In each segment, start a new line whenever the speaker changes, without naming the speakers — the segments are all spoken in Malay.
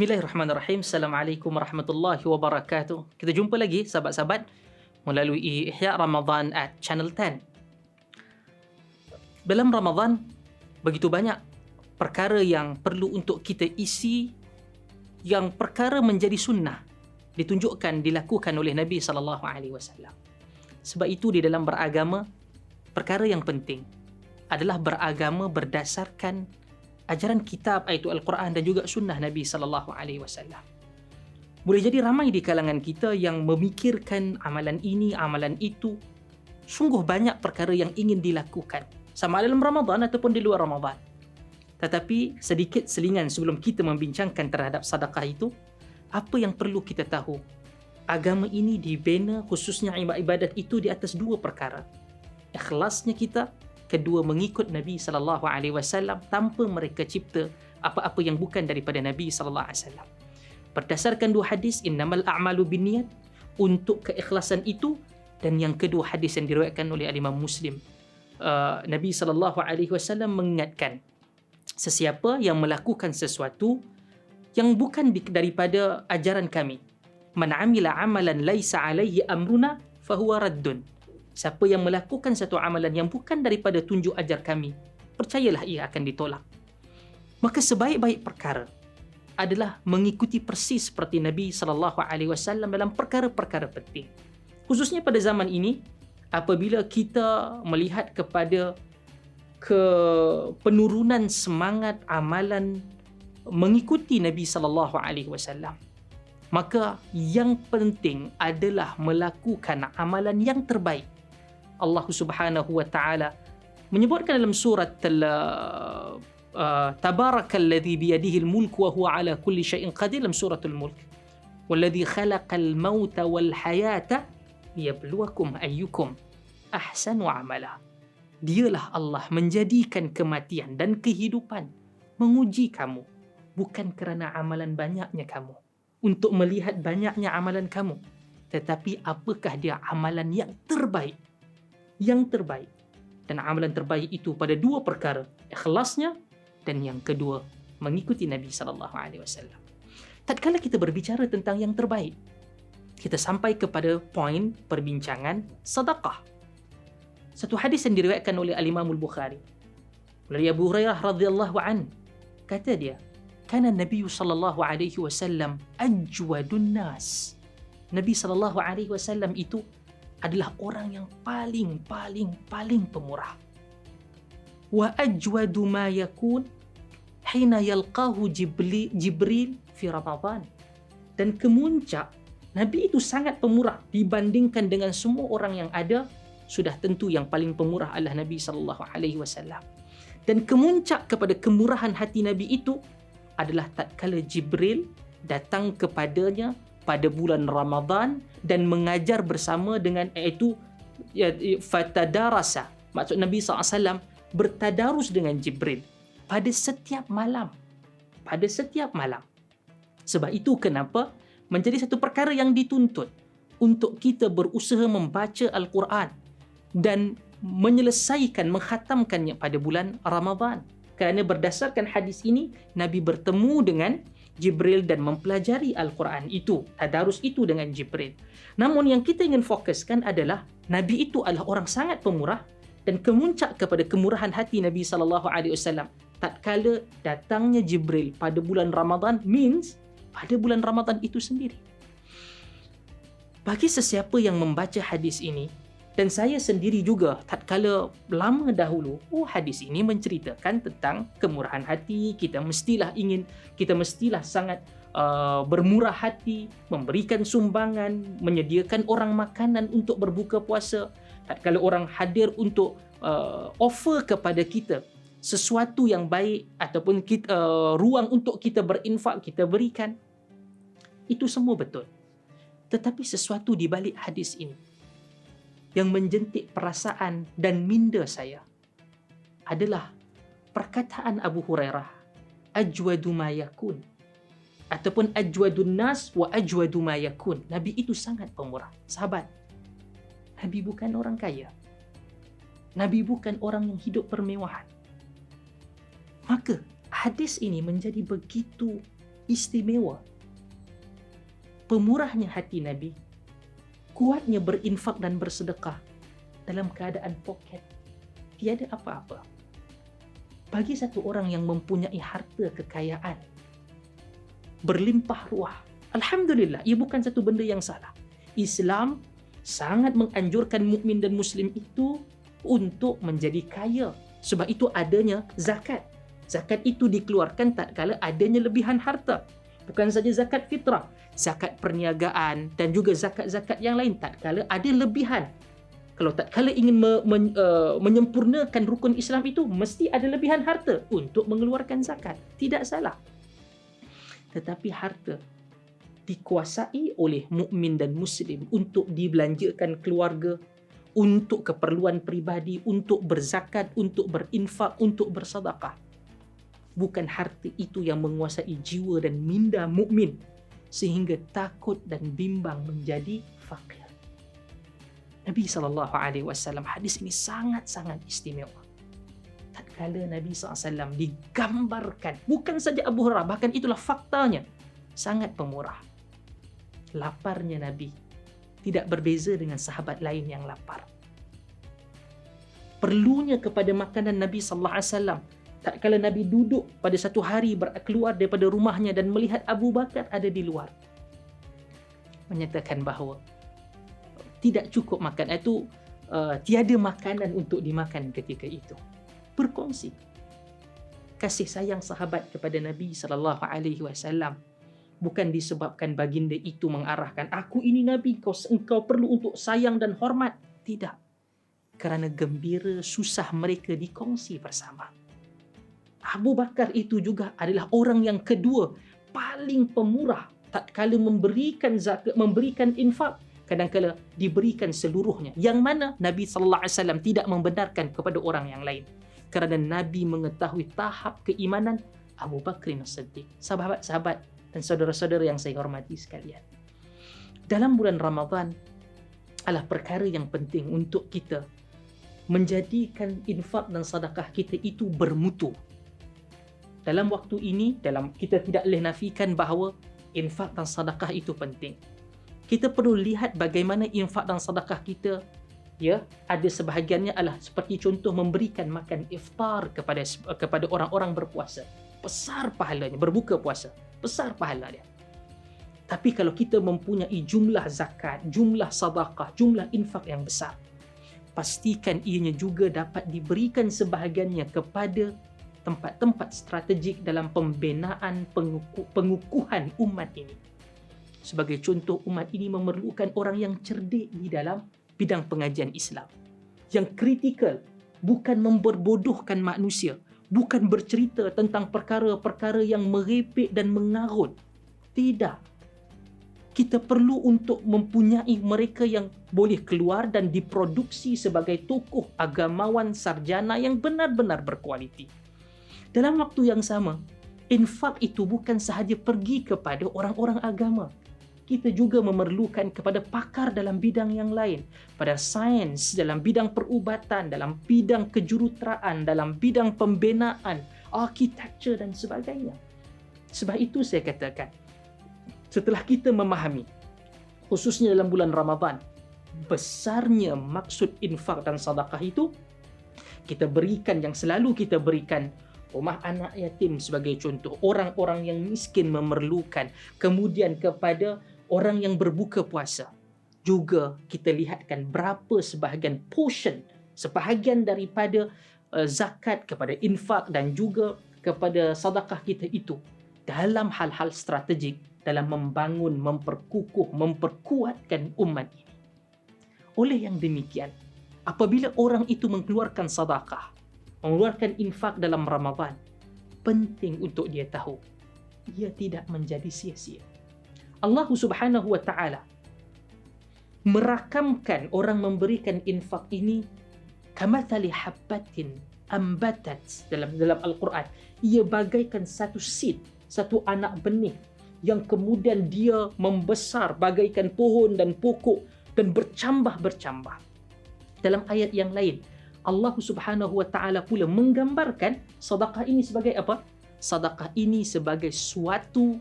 Bismillahirrahmanirrahim. Assalamualaikum warahmatullahi wabarakatuh. Kita jumpa lagi sahabat-sahabat melalui Ihya Ramadan at Channel 10. Dalam Ramadan begitu banyak perkara yang perlu untuk kita isi yang perkara menjadi sunnah ditunjukkan dilakukan oleh Nabi sallallahu alaihi wasallam. Sebab itu di dalam beragama perkara yang penting adalah beragama berdasarkan ajaran kitab iaitu Al-Quran dan juga sunnah Nabi sallallahu alaihi wasallam. Boleh jadi ramai di kalangan kita yang memikirkan amalan ini, amalan itu. Sungguh banyak perkara yang ingin dilakukan sama dalam Ramadan ataupun di luar Ramadan. Tetapi sedikit selingan sebelum kita membincangkan terhadap sedekah itu, apa yang perlu kita tahu? Agama ini dibina khususnya ibadat itu di atas dua perkara. Ikhlasnya kita kedua mengikut Nabi sallallahu alaihi wasallam tanpa mereka cipta apa-apa yang bukan daripada Nabi sallallahu alaihi wasallam. Berdasarkan dua hadis innamal a'malu binniyat untuk keikhlasan itu dan yang kedua hadis yang diriwayatkan oleh Imam Muslim uh, Nabi sallallahu alaihi wasallam mengingatkan sesiapa yang melakukan sesuatu yang bukan daripada ajaran kami man amila amalan laisa alaihi amruna fahuwa raddun Siapa yang melakukan satu amalan yang bukan daripada tunjuk ajar kami, percayalah ia akan ditolak. Maka sebaik-baik perkara adalah mengikuti persis seperti Nabi sallallahu alaihi wasallam dalam perkara-perkara penting. Khususnya pada zaman ini apabila kita melihat kepada ke penurunan semangat amalan mengikuti Nabi sallallahu alaihi wasallam maka yang penting adalah melakukan amalan yang terbaik Allah Subhanahu wa taala menyebutkan dalam surat uh, tabarakalladzi biyadihi almulk wa huwa ala kulli qadir dalam suratul mulk. Walladzi khalaqal mauta wal hayata liyabluwakum ayyukum ahsanu amala. Dialah Allah menjadikan kematian dan kehidupan menguji kamu bukan kerana amalan banyaknya kamu untuk melihat banyaknya amalan kamu. Tetapi apakah dia amalan yang terbaik yang terbaik. Dan amalan terbaik itu pada dua perkara, ikhlasnya dan yang kedua, mengikuti Nabi sallallahu alaihi wasallam. Tatkala kita berbicara tentang yang terbaik, kita sampai kepada poin perbincangan sedekah. Satu hadis yang diriwayatkan oleh Al-Imam Al-Bukhari dari Abu Hurairah radhiyallahu an kata dia, "Kana Nabi sallallahu alaihi wasallam ajwadun nas." Nabi sallallahu alaihi wasallam itu adalah orang yang paling paling paling pemurah. Wa ajwadu ma yakun hina yalqahu Jibril, fi Ramadan. Dan kemuncak Nabi itu sangat pemurah dibandingkan dengan semua orang yang ada sudah tentu yang paling pemurah adalah Nabi sallallahu alaihi wasallam. Dan kemuncak kepada kemurahan hati Nabi itu adalah tatkala Jibril datang kepadanya pada bulan Ramadan dan mengajar bersama dengan iaitu ya, fatadarasa. Maksud Nabi SAW bertadarus dengan Jibril pada setiap malam. Pada setiap malam. Sebab itu kenapa? Menjadi satu perkara yang dituntut untuk kita berusaha membaca Al-Quran dan menyelesaikan menghatamkannya pada bulan Ramadan. Kerana berdasarkan hadis ini Nabi bertemu dengan Jibril dan mempelajari Al-Quran itu, tadarus itu dengan Jibril. Namun yang kita ingin fokuskan adalah Nabi itu adalah orang sangat pemurah dan kemuncak kepada kemurahan hati Nabi sallallahu alaihi wasallam tatkala datangnya Jibril pada bulan Ramadan means pada bulan Ramadan itu sendiri. Bagi sesiapa yang membaca hadis ini, dan saya sendiri juga tatkala lama dahulu oh hadis ini menceritakan tentang kemurahan hati. Kita mestilah ingin kita mestilah sangat uh, bermurah hati memberikan sumbangan menyediakan orang makanan untuk berbuka puasa. Tatkala orang hadir untuk uh, offer kepada kita sesuatu yang baik ataupun kita, uh, ruang untuk kita berinfak kita berikan itu semua betul. Tetapi sesuatu di balik hadis ini yang menjentik perasaan dan minda saya adalah perkataan Abu Hurairah ajwadu ma yakun. Ataupun ajwadun nas wa ajwadu ma yakun. Nabi itu sangat pemurah. Sahabat nabi bukan orang kaya. Nabi bukan orang yang hidup permewahan. Maka hadis ini menjadi begitu istimewa. Pemurahnya hati Nabi, kuatnya berinfak dan bersedekah dalam keadaan poket. Tiada apa-apa. Bagi satu orang yang mempunyai harta kekayaan, berlimpah ruah, Alhamdulillah, ia bukan satu benda yang salah. Islam sangat menganjurkan mukmin dan muslim itu untuk menjadi kaya. Sebab itu adanya zakat. Zakat itu dikeluarkan tak kala adanya lebihan harta. Bukan saja zakat fitrah, zakat perniagaan dan juga zakat-zakat yang lain tak kala ada lebihan. Kalau tak kala ingin me, me, uh, menyempurnakan rukun Islam itu mesti ada lebihan harta untuk mengeluarkan zakat. Tidak salah. Tetapi harta dikuasai oleh mukmin dan muslim untuk dibelanjakan keluarga untuk keperluan peribadi, untuk berzakat, untuk berinfak, untuk bersedekah bukan harta itu yang menguasai jiwa dan minda mukmin sehingga takut dan bimbang menjadi fakir. Nabi sallallahu alaihi wasallam hadis ini sangat-sangat istimewa. Tatkala Nabi SAW digambarkan bukan saja Abu Hurairah bahkan itulah faktanya sangat pemurah. Laparnya Nabi tidak berbeza dengan sahabat lain yang lapar. Perlunya kepada makanan Nabi sallallahu alaihi wasallam tak kala Nabi duduk pada satu hari keluar daripada rumahnya dan melihat Abu Bakar ada di luar. Menyatakan bahawa tidak cukup makan. Itu uh, tiada makanan untuk dimakan ketika itu. Berkongsi. Kasih sayang sahabat kepada Nabi sallallahu alaihi wasallam bukan disebabkan baginda itu mengarahkan aku ini nabi kau engkau perlu untuk sayang dan hormat tidak kerana gembira susah mereka dikongsi bersama Abu Bakar itu juga adalah orang yang kedua paling pemurah tak kala memberikan zakat memberikan infak kadang-kala diberikan seluruhnya. Yang mana Nabi sallallahu alaihi wasallam tidak membenarkan kepada orang yang lain. Kerana Nabi mengetahui tahap keimanan Abu Bakar As-Siddiq sahabat-sahabat dan saudara-saudara yang saya hormati sekalian. Dalam bulan Ramadan adalah perkara yang penting untuk kita menjadikan infak dan sedekah kita itu bermutu dalam waktu ini dalam kita tidak boleh nafikan bahawa infak dan sedekah itu penting. Kita perlu lihat bagaimana infak dan sedekah kita ya ada sebahagiannya adalah seperti contoh memberikan makan iftar kepada kepada orang-orang berpuasa. Besar pahalanya berbuka puasa. Besar pahala dia. Tapi kalau kita mempunyai jumlah zakat jumlah sedekah jumlah infak yang besar pastikan ianya juga dapat diberikan sebahagiannya kepada tempat-tempat strategik dalam pembinaan penguku, pengukuhan umat ini. Sebagai contoh, umat ini memerlukan orang yang cerdik di dalam bidang pengajian Islam. Yang kritikal, bukan memberbodohkan manusia, bukan bercerita tentang perkara-perkara yang merepek dan mengarut. Tidak. Kita perlu untuk mempunyai mereka yang boleh keluar dan diproduksi sebagai tokoh agamawan sarjana yang benar-benar berkualiti. Dalam waktu yang sama, infak itu bukan sahaja pergi kepada orang-orang agama. Kita juga memerlukan kepada pakar dalam bidang yang lain. Pada sains, dalam bidang perubatan, dalam bidang kejuruteraan, dalam bidang pembinaan, architecture dan sebagainya. Sebab itu saya katakan, setelah kita memahami, khususnya dalam bulan Ramadan, besarnya maksud infak dan sedekah itu, kita berikan yang selalu kita berikan rumah anak yatim sebagai contoh. Orang-orang yang miskin memerlukan kemudian kepada orang yang berbuka puasa. Juga kita lihatkan berapa sebahagian portion sebahagian daripada uh, zakat kepada infak dan juga kepada sedekah kita itu dalam hal-hal strategik dalam membangun memperkukuh memperkuatkan umat ini. Oleh yang demikian apabila orang itu mengeluarkan sedekah mengeluarkan infak dalam Ramadan penting untuk dia tahu. Ia tidak menjadi sia-sia. Allah Subhanahu wa taala merakamkan orang memberikan infak ini kamathali habbatin ambatat dalam dalam al-Quran. Ia bagaikan satu seed satu anak benih yang kemudian dia membesar bagaikan pohon dan pokok dan bercambah-bercambah. Dalam ayat yang lain Allah Subhanahu wa taala pula menggambarkan sedekah ini sebagai apa? Sedekah ini sebagai suatu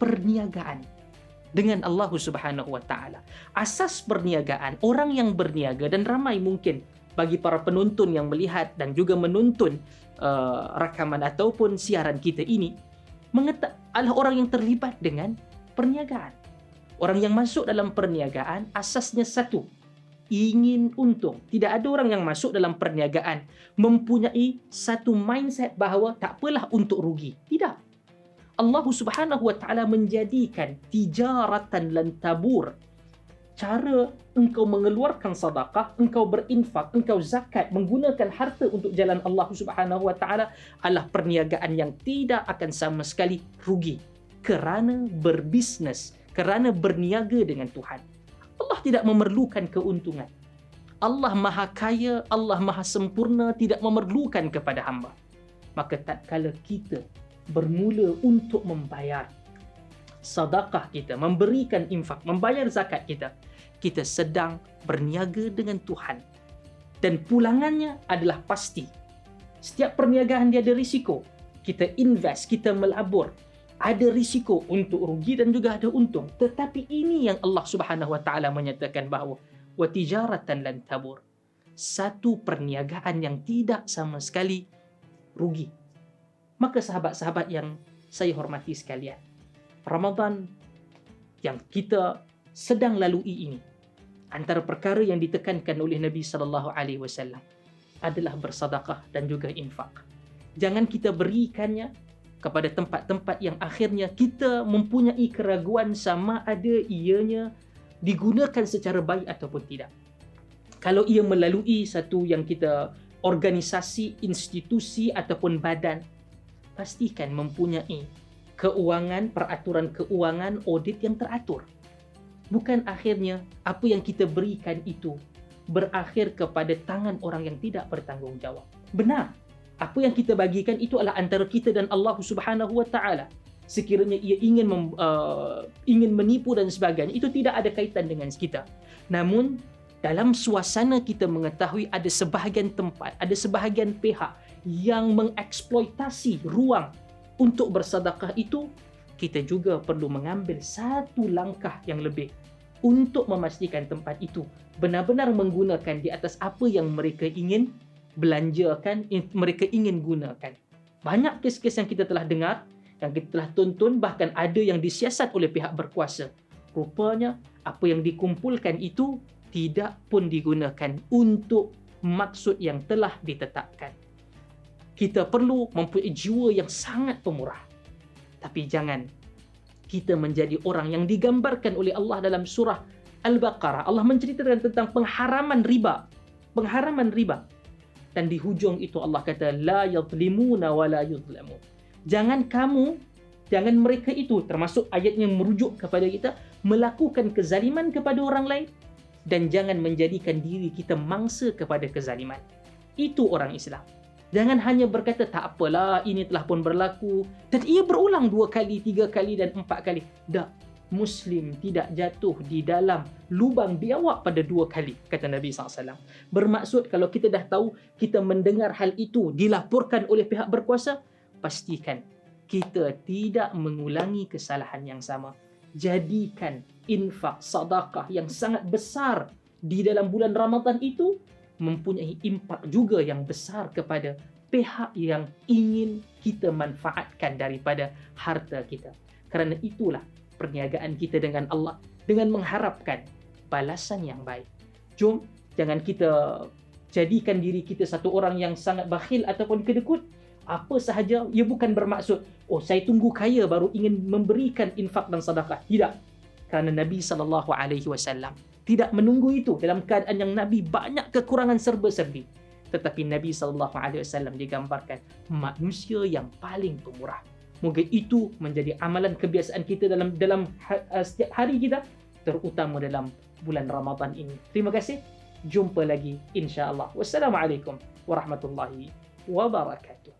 perniagaan dengan Allah Subhanahu wa taala. Asas perniagaan, orang yang berniaga dan ramai mungkin bagi para penonton yang melihat dan juga menonton uh, rakaman ataupun siaran kita ini mengetahui adalah orang yang terlibat dengan perniagaan. Orang yang masuk dalam perniagaan asasnya satu, ingin untung. Tidak ada orang yang masuk dalam perniagaan mempunyai satu mindset bahawa tak apalah untuk rugi. Tidak. Allah Subhanahu Wa Taala menjadikan tijaratan lan tabur cara engkau mengeluarkan sedekah, engkau berinfak, engkau zakat, menggunakan harta untuk jalan Allah Subhanahu Wa Taala adalah perniagaan yang tidak akan sama sekali rugi kerana berbisnes, kerana berniaga dengan Tuhan. Tidak memerlukan keuntungan. Allah Maha Kaya, Allah Maha Sempurna tidak memerlukan kepada hamba. Maka tak kala kita bermula untuk membayar sedekah kita, memberikan infak, membayar zakat kita, kita sedang berniaga dengan Tuhan. Dan pulangannya adalah pasti. Setiap perniagaan dia ada risiko. Kita invest, kita melabur. Ada risiko untuk rugi dan juga ada untung. Tetapi ini yang Allah Subhanahu Wa Taala menyatakan bahawa wa tijaratan lan tabur. Satu perniagaan yang tidak sama sekali rugi. Maka sahabat-sahabat yang saya hormati sekalian, Ramadan yang kita sedang lalui ini antara perkara yang ditekankan oleh Nabi sallallahu alaihi wasallam adalah bersedekah dan juga infak. Jangan kita berikannya kepada tempat-tempat yang akhirnya kita mempunyai keraguan sama ada ianya digunakan secara baik ataupun tidak. Kalau ia melalui satu yang kita organisasi, institusi ataupun badan pastikan mempunyai keuangan, peraturan keuangan, audit yang teratur. Bukan akhirnya apa yang kita berikan itu berakhir kepada tangan orang yang tidak bertanggungjawab. Benar. Apa yang kita bagikan itu adalah antara kita dan Allah Subhanahu Wa Taala. Sekiranya ia ingin mem, uh, ingin menipu dan sebagainya, itu tidak ada kaitan dengan kita. Namun dalam suasana kita mengetahui ada sebahagian tempat, ada sebahagian pihak yang mengeksploitasi ruang untuk bersedekah itu, kita juga perlu mengambil satu langkah yang lebih untuk memastikan tempat itu benar-benar menggunakan di atas apa yang mereka ingin belanjakan, mereka ingin gunakan. Banyak kes-kes yang kita telah dengar, yang kita telah tonton, bahkan ada yang disiasat oleh pihak berkuasa. Rupanya, apa yang dikumpulkan itu tidak pun digunakan untuk maksud yang telah ditetapkan. Kita perlu mempunyai jiwa yang sangat pemurah. Tapi jangan kita menjadi orang yang digambarkan oleh Allah dalam surah Al-Baqarah. Allah menceritakan tentang pengharaman riba. Pengharaman riba. Dan di hujung itu Allah kata la yadhlimuna wa la yudhlamun. Jangan kamu jangan mereka itu termasuk ayat yang merujuk kepada kita melakukan kezaliman kepada orang lain dan jangan menjadikan diri kita mangsa kepada kezaliman. Itu orang Islam. Jangan hanya berkata tak apalah ini telah pun berlaku dan ia berulang dua kali, tiga kali dan empat kali. Tak. Muslim tidak jatuh di dalam lubang biawak pada dua kali, kata Nabi SAW. Bermaksud kalau kita dah tahu, kita mendengar hal itu dilaporkan oleh pihak berkuasa, pastikan kita tidak mengulangi kesalahan yang sama jadikan infak sedekah yang sangat besar di dalam bulan Ramadan itu mempunyai impak juga yang besar kepada pihak yang ingin kita manfaatkan daripada harta kita. Kerana itulah perniagaan kita dengan Allah dengan mengharapkan balasan yang baik. Jom jangan kita jadikan diri kita satu orang yang sangat bakhil ataupun kedekut. Apa sahaja ia bukan bermaksud oh saya tunggu kaya baru ingin memberikan infak dan sedekah. Tidak. Kerana Nabi wasallam tidak menunggu itu dalam keadaan yang Nabi banyak kekurangan serba-serbi. Tetapi Nabi wasallam digambarkan manusia yang paling pemurah moga itu menjadi amalan kebiasaan kita dalam dalam ha, uh, setiap hari kita terutama dalam bulan Ramadan ini. Terima kasih. Jumpa lagi insya-Allah wassalamualaikum warahmatullahi wabarakatuh